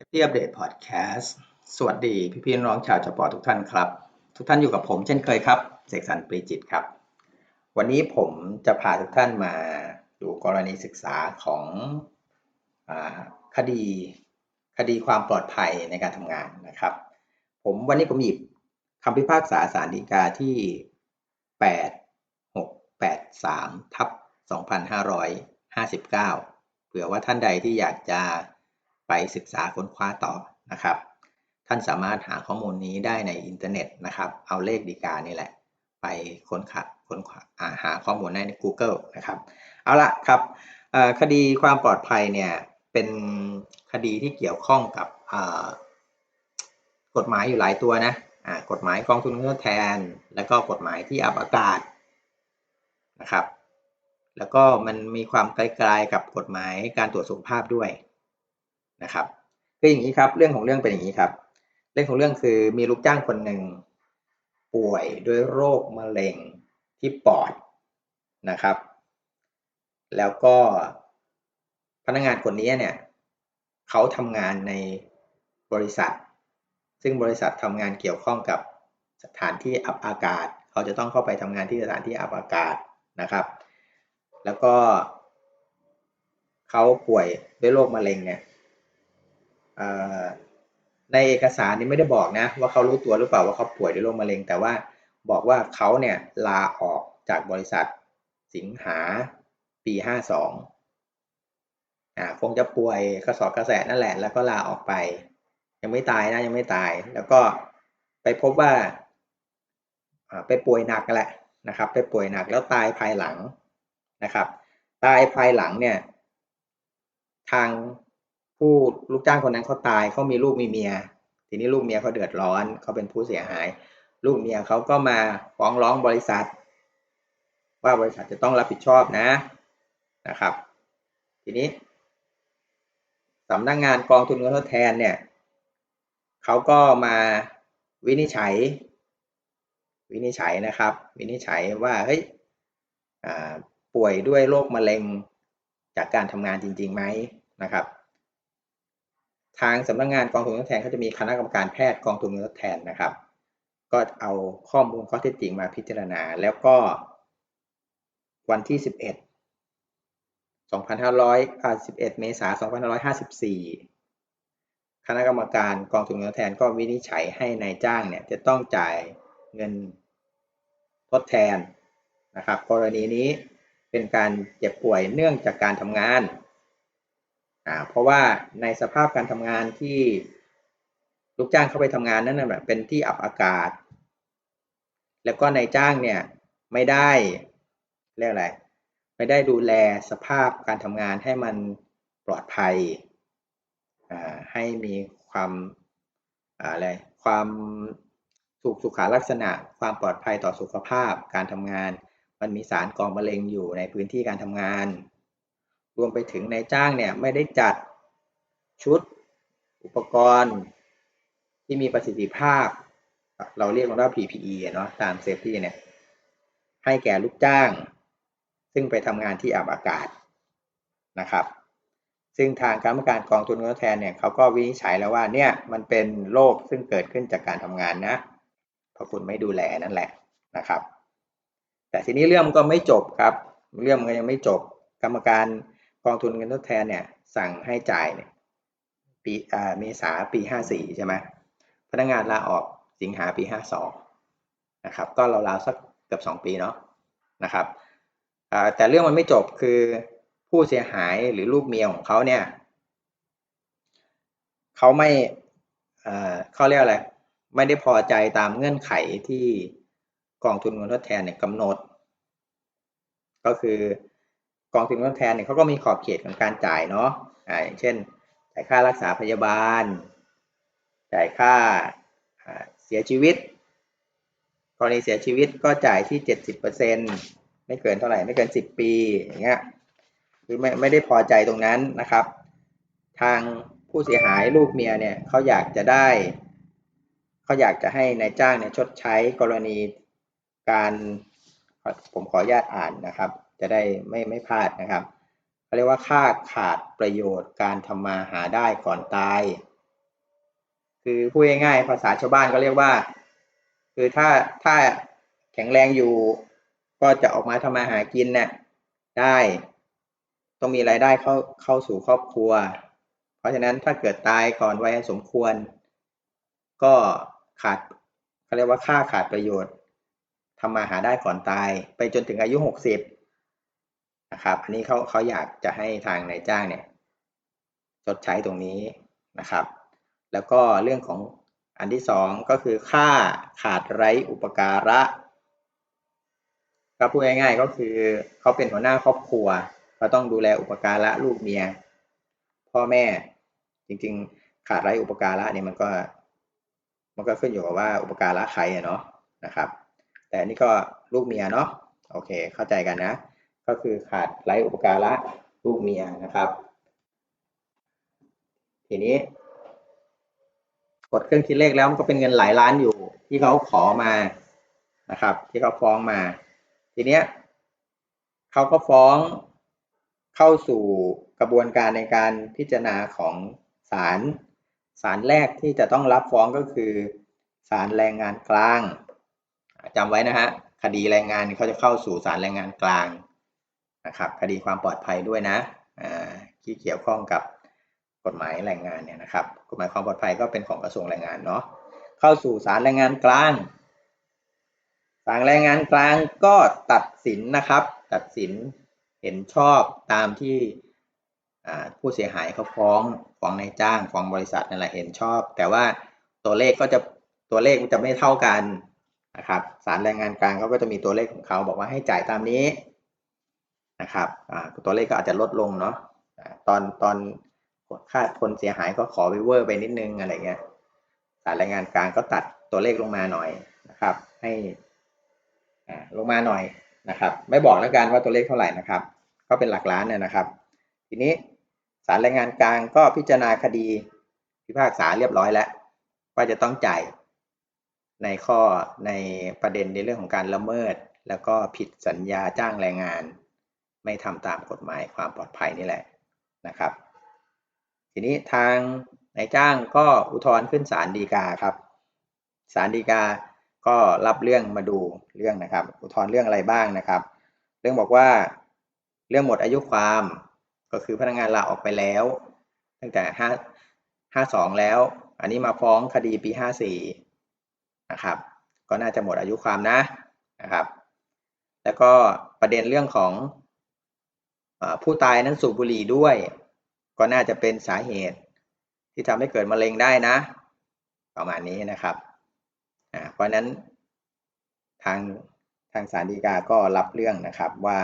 Safety Update Podcast สวัสดีพี่พี่น้องชาวจปอทุกท่านครับ ทุกท่านอยู่กับผมเช่นเคยครับเสกสรรปรีจิตครับ วันนี้ผมจะพาทุกท่านมาดูกรณีศึกษาของอคดีคดีความปลอดภัยในการทำงานนะครับ ผมวันนี้ผมหยิบคำพิพากษาสารดีกาที่ 8683 ทับ 2559 เผื่อว่าท่านใดที่อยากจะ ไปศึกษาค้นคว้าต่อนะครับ ท่านสามารถหาข้อมูลนี้ได้ในอินเทอร์เน็ตนะครับ เอาเลขดีกานี่แหละ ไปค้นคค้นหาข้อมูลได้ใน Google นะครับ เอาละครับคดีความปลอดภัยเนี่ยเป็นคดีที่เกี่ยวข้องกับกฎหมายอยู่หลายตัวนะกฎหมายกองทุนทดแทน แล้วก็กฎหมายที่อับอากาศนะครับ แล้วก็มันมีความไกลๆกับกฎหมายการตรวจสุขภาพด้วย นะครับคืออย่างนี้ครับ เรื่องของเรื่องเป็นอย่างนี้ครับ เรื่องของเรื่องคือมีลูกจ้างคนหนึ่งป่วยด้วยโรคมะเร็งที่ปอดนะครับ แล้วก็พนักงานคนนี้เนี่ยเขาทำงานในบริษัท ซึ่งบริษัททำงานเกี่ยวข้องกับสถานที่อับอากาศ เขาจะต้องเข้าไปทำงานที่สถานที่อับอากาศนะครับ แล้วก็เขาป่วยด้วยโรคมะเร็งเนี่ย ในเอกสารนี้ไม่ได้บอกนะ ว่าเขารู้ตัวหรือเปล่าว่าเขาป่วยด้วยโรคมะเร็ง แต่ว่าบอกว่าเขาเนี่ยลาออกจากบริษัทสิงหาปีห้าสองอ่าคงจะป่วยกระสอบกระแสนั่นแหละ แล้วก็ลาออกไป ยังไม่ตายนะยังไม่ตาย แล้วก็ไปพบว่าไปป่วยหนักแหละนะครับ ไปป่วยหนักแล้วตายภายหลังนะครับ ตายภายหลังเนี่ย ทาง ผู้ลูกจ้างคนนั้นเขาตายเขามีลูกมีเมีย ทีนี้ลูกเมียเขาเดือดร้อนเขาเป็นผู้เสียหาย ลูกเมียเขาก็มาฟ้องร้องบริษัท ว่าบริษัทจะต้องรับผิดชอบนะนะครับ ทีนี้สำนักงงานกองทุนเงินทดแทนเนี่ยเขาก็มาวินิจฉัย วินิจฉัยนะครับ วินิจฉัยว่าเฮ้ยป่วยด้วยโรคมะเร็งจากการทำงานจริงๆไหมนะครับ ทางสำนักงงานกองทุนทดแทนเขาจะมีคณะกรรมการแพทย์กองทุนทดแทนนะครับ ก็เอาข้อมูลข้อเท็จจริงมาพิจารณา แล้วก็ วันที่ 11 2511 เมษายน2554คณะกรรมการกองทุนทดแทนก็วินิจฉัยให้ในายจ้างเนี่ยจะต้องจ่ายเงินทดแทนนะครับ กรณีนี้เป็นการเจ็บป่วยเนื่องจากการทำงาน เพราะว่าในสภาพการทำงานที่ลูกจ้างเข้าไปทำงานนั้นนะเป็นที่อับอากาศ แล้วก็นายจ้างเนี่ยไม่ได้เรียกอะไรไม่ได้ดูแลสภาพการทำงานให้มันปลอดภัยให้มีความอะไรความสุขสุขาลักษณะ ความปลอดภัยต่อสุขภาพการทำงาน มันมีสารก่อมะเร็งอยู่ในพื้นที่การทำงาน รวมไปถึงนายจ้างเนี่ยไม่ได้จัดชุดอุปกรณ์ที่มีประสิทธิภาพ เราเรียกมันว่า PPE เนาะตามเซฟตี้เนี่ยให้แก่ลูกจ้าง ซึ่งไปทำงานที่อับอากาศนะครับ ซึ่งทางกรรมการกองทุนทดแทนเนี่ยเขาก็วินิจฉัยแล้วว่าเนี่ยมันเป็นโรคซึ่งเกิดขึ้นจากการทำงานนะเพราะคุณไม่ดูแลนั่นแหละนะครับ แต่ทีนี้เรื่องก็ไม่จบครับ เรื่องมันยังไม่จบกรรมการ กองทุนเงินทดแทนเนี่ยสั่งให้จ่ายเนี่ยปีอ่าเมษาปีห้าสี่ใช่ไหมพนักงานลาออกสิงหาปีห้าสองนะครับ ก็ราวๆสักเกือบสองปีเนาะนะครับแต่เรื่องมันไม่จบคือผู้เสียหายหรือลูกเมียของเขาเนี่ยเขาไม่เขาเรียกอะไรไม่ได้พอใจตามเงื่อนไขที่กองทุนเงินทดแทนเนี่ยกำหนด ก็คือ องทุนทดแทนเนี่ยเขาก็มีขอบเขตของการจ่ายเนาะอ่าอย่างเช่น จ่ายค่ารักษาพยาบาล จ่ายค่าเสียชีวิตกรณีเสียชีวิตก็จ่ายที่เจ็ดสิบเปอร์เซ็นไม่เกินเท่าไหร่ไม่เกินสิบปีอย่างเงี้ยคือไม่ไม่ได้พอใจตรงนั้นนะครับ ทางผู้เสียหายลูกเมียเนี่ยเขาอยากจะได้เขาอยากจะให้นายจ้างเนี่ยชดใช้กรณีการผมขออนุญาตอ่านนะครับ จะได้ไม่ไม่พลาดนะครับเขาเรียกว่าค่าขาดประโยชน์การทำมาหาได้ก่อนตาย คือพูดง่ายๆภาษาชาวบ้านก็เรียกว่า คือถ้าถ้าแข็งแรงอยู่ ก็จะออกมาทำมาหากินเนี่ยได้ต้องมีรายได้เข้าเข้าสู่ครอบครัว เพราะฉะนั้นถ้าเกิดตายก่อนวัยสมควร ก็ขาดเขาเรียกว่าค่าขาดประโยชน์ทำมาหาได้ก่อนตาย ไปจนถึงอายุหกสิบ นะครับ อันนี้เขาเขาอยากจะให้ทางนายจ้างเนี่ยชดใช้ตรงนี้นะครับ แล้วก็เรื่องของอันที่สองก็คือค่าขาดไร้อุปการะก็พูดง่ายๆก็คือเขาเป็นหัวหน้าครอบครัวเขาต้องดูแลอุปการะลูกเมีย พ่อแม่จริงๆ ขาดไร้อุปการะเนี่ยมันก็ มันก็ขึ้นอยู่กับว่าอุปการะใครอะเนาะนะครับ แต่นี่ก็ลูกเมียเนาะโอเคเข้าใจกันนะ ก็คือขาดไร้อุปการะลูกเมียนะครับ ทีนี้ กดเครื่องคิดเลขแล้วมันก็เป็นเงินหลายล้านอยู่ ที่เขาขอมานะครับ ที่เขาฟ้องมา ทีเนี้ยเขาก็ฟ้องเข้าสู่กระบวนการในการพิจารณาของศาลศาลแรกที่จะต้องรับฟ้องก็คือศาลแรงงานกลางจำไว้นะฮะคดีแรงงานเขาจะเข้าสู่ศาลแรงงานกลาง นะครับคดีความปลอดภัยด้วยนะที่เกี่ยวข้องกับกฎหมายแรงงานเนี่ยนะครับกฎหมายความปลอดภัยก็เป็นของกระทรวงแรงงานเนาะเข้าสู่ศาลแรงงานกลางศาลแรงงานกลางก็ตัดสินนะครับ ตัดสินเห็นชอบตามที่ผู้เสียหายเขาฟ้องฟ้องนายจ้างฟ้องบริษัทนั่นแหละเห็นชอบ แต่ว่าตัวเลขก็จะตัวเลขมันจะไม่เท่ากันนะครับศาลแรงงานกลางเขาก็จะมีตัวเลขของเขาบอกว่าให้จ่ายตามนี้ นะครับตัวเลขก็อาจจะลดลงเนาะตอนตอนค่าคนเสียหายก็ขอไปเวอร์ไปนิดนึงอะไรเงี้ยศาลแรงงานกลางก็ตัดตัวเลขลงมาหน่อยนะครับ ให้ลงมาหน่อยนะครับ ไม่บอกแล้วกันว่าตัวเลขเท่าไหร่นะครับ ก็เป็นหลักล้านเนี่ยนะครับ ทีนี้ศาลแรงงานกลางก็พิจารณาคดีพิพากษาเรียบร้อยแล้ว ว่าจะต้องจ่ายในข้อในประเด็นในเรื่องของการละเมิด แล้วก็ผิดสัญญาจ้างแรงงาน ไม่ทำตามกฎหมายความปลอดภัยนี่แหละนะครับ ทีนี้ทางนายจ้างก็อุทธรณ์ขึ้นศาลฎีกาครับศาลฎีกาก็รับเรื่องมาดูเรื่องนะครับ อุทธรณ์เรื่องอะไรบ้างนะครับ เรื่องบอกว่าเรื่องหมดอายุความก็คือพนักงานลาออกไปแล้ว ตั้งแต่ห้าห้าสองแล้ว อันนี้มาฟ้องคดีปีห้าสี่นะครับ ก็น่าจะหมดอายุความนะนะครับ แล้วก็ประเด็นเรื่องของ ผู้ตายนั้นสูบบุหรี่ด้วย ก็น่าจะเป็นสาเหตุ ที่ทำให้เกิดมะเร็งได้นะ ประมาณนี้นะครับเพราะนั้นทางทางสารดีกาก็รับเรื่องนะครับว่า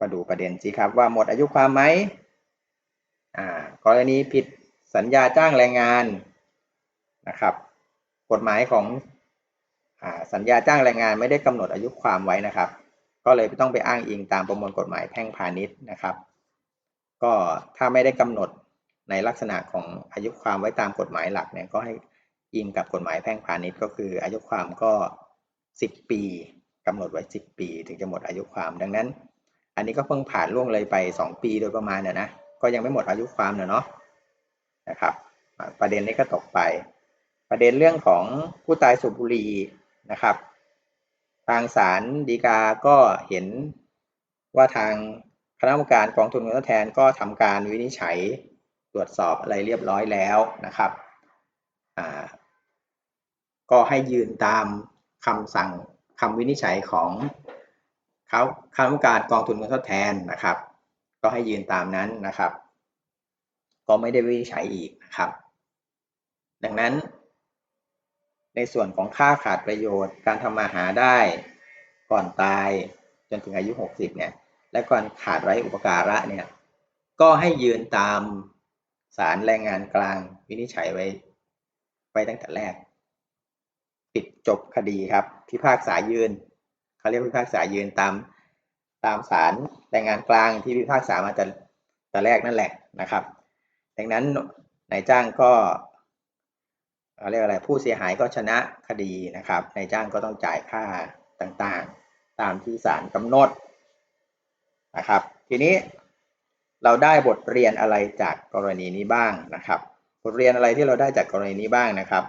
มาดูประเด็นสิครับว่าหมดอายุความไหมกรณีผิดสัญญาจ้างแรงงานนะครับ กฎหมายของอสัญญาจ้างแรงงานไม่ได้กำหนดอายุความไว้นะครับ ก็เลยต้องไปอ้างอิงตามประมวลกฎหมายแพ่งพาณิชย์นะครับ ก็ถ้าไม่ได้กำหนดในลักษณะของอายุความไว้ตามกฎหมายหลักเนี่ยก็ให้อิงกับกฎหมายแพ่งพาณิชย์ก็คือ อายุความก็ 10 ปีกำหนดไว้ 10 ปี ถึงจะหมดอายุความดังนั้น อันนี้ก็เพิ่งผ่านล่วงเลยไป 2 ปีโดยประมาณเนี่ยนะก็ยังไม่หมดอายุความเนาะนะครับ ประเด็นนี้ก็ตกไป ประเด็นเรื่องของผู้ตายสูบบุหรี่นะครับ ทางศาลฎีกาก็เห็นว่าทางคณะกรรมการกองทุนเงินทดแทนก็ทำการวินิจฉัยตรวจสอบอะไรเรียบร้อยแล้วนะครับ ก็ให้ยืนตามคำสั่งคำวินิจฉัยของเขาคณะกรรมการกองทุนเงินทดแทนนะครับ ก็ให้ยืนตามนั้นนะครับ ก็ไม่ได้วินิจฉัยอีกนะครับ ดังนั้น ในส่วนของค่าขาดประโยชน์ การทำมาหาได้ ก่อนตายจนถึงอายุ 60 เนี่ย และก่อนขาดไร้อุปการะเนี่ย ก็ให้ยืนตามศาลแรงงานกลางวินิจฉัยไว้ ไว้ตั้งแต่แรก ปิดจบคดีครับ พิพากษายืนเขาเรียกพิพากษายืนตามตามศาลแรงงานกลางที่พิพากษามาแต่แต่แรกนั่นแหละนะครับ ดังนั้นนายจ้างก็ เรียกอะไรผู้เสียหายก็ชนะคดีนะครับนายจ้างก็ต้องจ่ายค่าต่างๆ ตามที่ศาลกำหนดนะครับ ทีนี้เราได้บทเรียนอะไรจากกรณีนี้บ้างนะครับ บทเรียนอะไรที่เราได้จากกรณีนี้บ้างนะครับ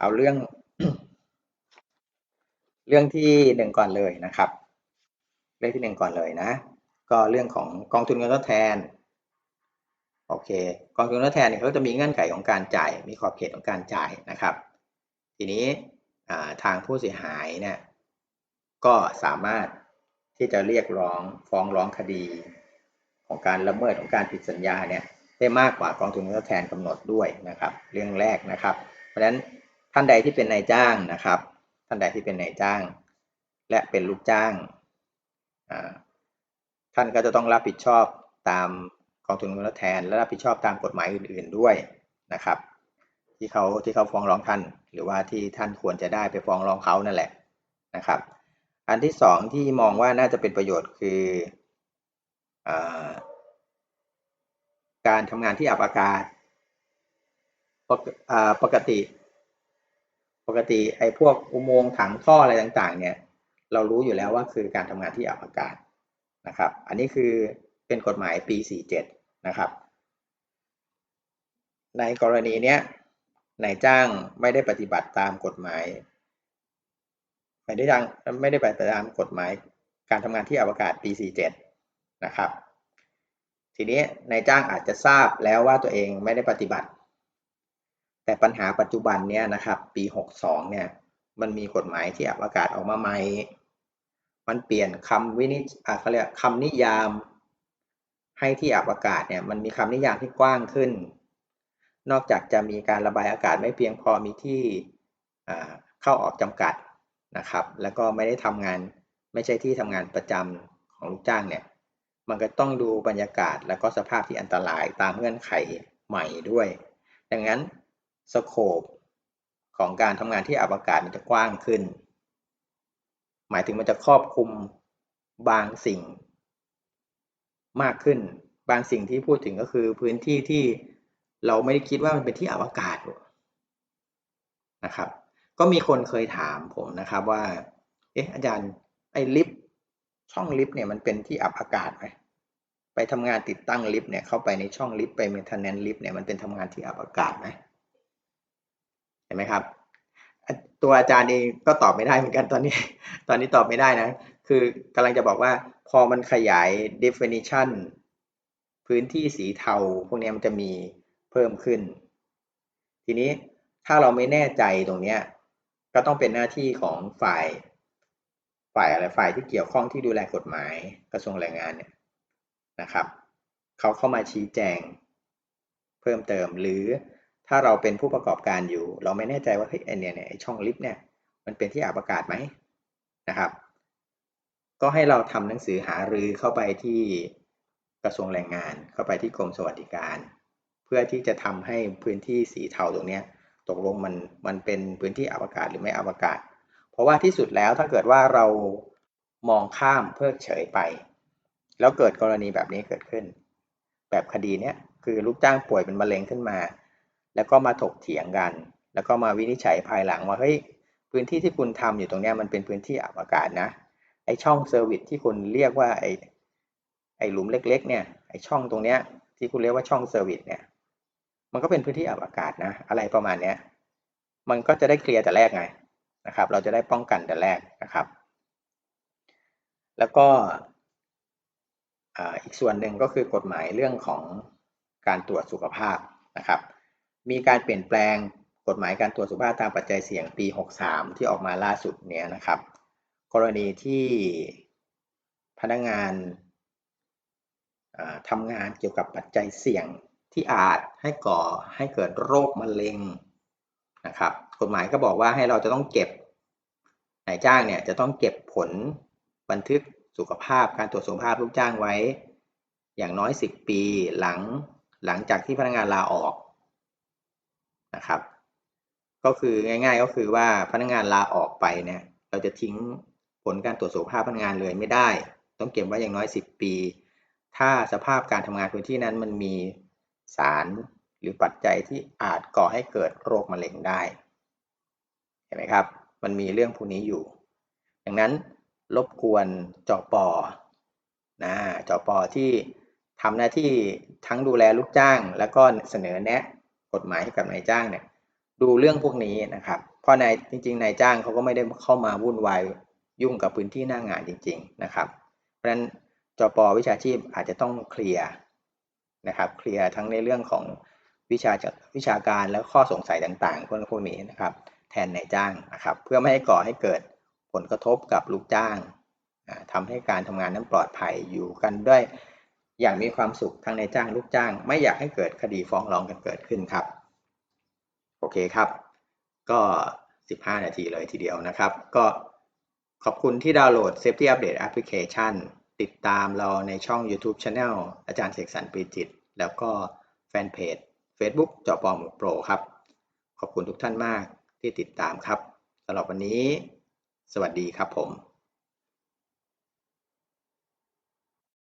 เอาเรื่อง เรื่องที่หนึ่งก่อนเลยนะครับ เรื่องที่หนึ่งก่อนเลยนะ ก็เรื่องของกองทุนเงินทดแทน โอเคกองทุนทดแทนเนี่ยเขาจะมีเงื่อนไขของการจ่าย มีขอบเขตของการจ่ายนะครับ ทีนี้ทางผู้เสียหายเนี่ยก็สามารถที่จะเรียกร้องฟ้องร้องคดี ของการละเมิดของการผิดสัญญาเนี่ยได้มากกว่ากองทุนทดแทนกำหนดด้วยนะครับ เรื่องแรกนะครับ เพราะฉะนั้นท่านใดที่เป็นนายจ้างนะครับ ท่านใดที่เป็นนายจ้าง และเป็นลูกจ้าง ท่านก็จะต้องรับผิดชอบตาม กองทุนทดแทน และรับผิดชอบตามกฎหมายอื่น ๆด้วยนะครับ ที่เขาที่เขาฟ้องร้องท่าน หรือว่าที่ท่านควรจะได้ไปฟ้องร้องเขานั่นแหละนะครับ อันที่สองที่มองว่าน่าจะเป็นประโยชน์คืออการทำงานที่อับอากาศปกติปกติไอ้พวกอุโมงค์ถังท่ออะไรต่างๆ เนี่ย เรารู้อยู่แล้วว่าคือการทำงานที่อับอากาศนะครับ อันนี้คือ เป็นกฎหมายปี 47 นะครับ ในกรณีเนี้ยนายจ้างไม่ได้ปฏิบัติตามกฎหมาย ไม่ได้ยังไม่ได้ปฏิบัติตามกฎหมายการทำงานที่อวกาศปี 47 นะครับ ทีนี้นายจ้างอาจจะทราบแล้วว่าตัวเองไม่ได้ปฏิบัติ แต่ปัญหาปัจจุบันเนี่ยนะครับ ปี 62 เนี่ย มันมีกฎหมายที่อากาศออกมาใหม่ มันเปลี่ยนคำวินิจอ่าเขาเรียกคำนิยาม ให้ที่อับอากาศเนี่ยมันมีคำนิยามที่กว้างขึ้น นอกจากจะมีการระบายอากาศไม่เพียงพอมีที่เข้าออกจำกัดนะครับ แล้วก็ไม่ได้ทำงานไม่ใช่ที่ทำงานประจำของลูกจ้างเนี่ยมันก็ต้องดูบรรยากาศแล้วก็สภาพที่อันตรายตามเงื่อนไขใหม่ด้วย ดังนั้นสโคปของการทำงานที่อวกาศมันจะกว้างขึ้น หมายถึงมันจะครอบคลุมบางสิ่ง มากขึ้น บางสิ่งที่พูดถึงก็คือพื้นที่ที่เราไม่ได้คิดว่ามันเป็นที่อวกาศนะครับ ก็มีคนเคยถามผมนะครับว่า เอ๊ะอาจารย์ไอ้ลิฟต์ช่องลิฟต์เนี่ยมันเป็นที่อับอากาศไหมไปทำงานติดตั้งลิฟต์เนี่ยเข้าไปในช่องลิฟต์ไปเมนเทนแนนลิฟต์เนี่ยมันเป็นทำงานที่อับอากาศไหมเห็นไหมครับ ตัวอาจารย์เองก็ตอบไม่ได้เหมือนกันตอนนี้ ตอนนี้ตอบไม่ได้นะ คือกำลังจะบอกว่า พอมันขยาย definition พื้นที่สีเทา พวกนี้มันจะมีเพิ่มขึ้น ทีนี้ถ้าเราไม่แน่ใจตรงนี้ก็ต้องเป็นหน้าที่ของฝ่าย ฝ่ายอะไรฝ่ายที่เกี่ยวข้องที่ดูแลกฎหมายกระทรวงแรงงานเนี่ยนะครับเขาเข้ามาชี้แจง เพิ่มเติมหรือถ้าเราเป็นผู้ประกอบการอยู่ เราไม่แน่ใจว่าเฮ้ยไอเนี่ยไอช่องลิฟต์เนี่ยมันเป็นที่อาบอากาศไหมนะครับ ก็ให้เราทำหนังสือหารือเข้าไปที่กระทรวงแรงงาน เข้าไปที่กรมสวัสดิการ เพื่อที่จะทำให้พื้นที่สีเทาตรงนี้ตกลงมันมันเป็นพื้นที่อาบอากาศหรือไม่อาบอากาศ เพราะว่าที่สุดแล้วถ้าเกิดว่าเรามองข้ามเพิกเฉยไป แล้วเกิดกรณีแบบนี้เกิดขึ้น แบบคดีเนี้ยคือลูกจ้างป่วยเป็นมะเร็งขึ้นมา แล้วก็มาถกเถียงกัน แล้วก็มาวินิจฉัยภายหลังว่าเฮ้ยพื้นที่ที่คุณทำอยู่ตรงนี้มันเป็นพื้นที่อับอากาศนะ ไอช่องเซอร์วิสที่คุณเรียกว่าไอไอหลุมเล็ก ๆ เนี่ยไอช่องตรงเนี้ยที่คุณเรียกว่าช่องเซอร์วิสเนี่ย มันก็เป็นพื้นที่อับอากาศนะ อะไรประมาณเนี้ย มันก็จะได้เคลียร์แต่แรกไงนะครับ เราจะได้ป้องกันแต่แรกนะครับ แล้วก็อีกส่วนหนึ่งก็คือกฎหมายเรื่องของการตรวจสุขภาพนะครับ มีการเปลี่ยนแปลงกฎหมายการตรวจสุขภาพตามปัจจัยเสี่ยงปี 63 ที่ออกมาล่าสุดเนี้ยนะครับ กรณีที่พนักงานทำงานเกี่ยวกับปัจจัยเสี่ยงที่อาจให้ก่อให้เกิดโรคมะเร็งนะครับ กฎหมายก็บอกว่าให้เราจะต้องเก็บนายจ้างเนี่ยจะต้องเก็บผลบันทึกสุขภาพการตรวจสุขภาพลูกจ้างไว้ อย่างน้อย 10 ปีหลังหลังจากที่พนักงานลาออกนะครับ ก็คือง่าย ๆ ก็คือว่าพนักงานลาออกไปเนี่ยเราจะทิ้ง ผลการตรวจสุขภาพพนักงานเลยไม่ได้ ต้องเก็บไว้อย่างน้อย 10 ปี ถ้าสภาพการทำงานพื้นที่นั้นมันมีสารหรือปัจจัยที่อาจก่อให้เกิดโรคมะเร็งได้เห็นไหมครับ มันมีเรื่องพวกนี้อยู่ ดังนั้นรบกวนจอปอนะจอปอที่ทำหน้าที่ทั้งดูแลลูกจ้าง แล้วก็เสนอแนะกฎหมายให้กับนายจ้างเนี่ยดูเรื่องพวกนี้นะครับ เพราะนายจริงๆนายจ้างเขาก็ไม่ได้เข้ามาวุ่นวาย ยุ่งกับพื้นที่หน้างงานจริง ๆ นะครับ เพราะฉะนั้นจปวิชาชีพอาจจะต้องเคลียร์นะครับ เคลียร์ทั้งในเรื่องของวิชาวิชาการและข้อสงสัยต่างๆพวกพวกนี้นะครับ แทนนายจ้างนะครับ เพื่อไม่ให้ก่อให้เกิดผลกระทบกับลูกจ้างทำให้การทำงานนั้นปลอดภัยอยู่กันด้วย อย่างมีความสุขทั้งนายจ้างลูกจ้าง ไม่อยากให้เกิดคดีฟ้องร้องกันเกิดขึ้นครับ โอเคครับ ก็ 15 นาทีเลยทีเดียวนะครับ ก็ ขอบคุณที่ดาวน์โหลด Safety Update Application ติดตามเราในช่อง YouTube Channel อาจารย์เสกสรรปีจิต แล้วก็แฟนเพจ Facebook จอปอมโปรครับ ขอบคุณทุกท่านมากที่ติดตามครับสำหรับวันนี้ สวัสดีครับผม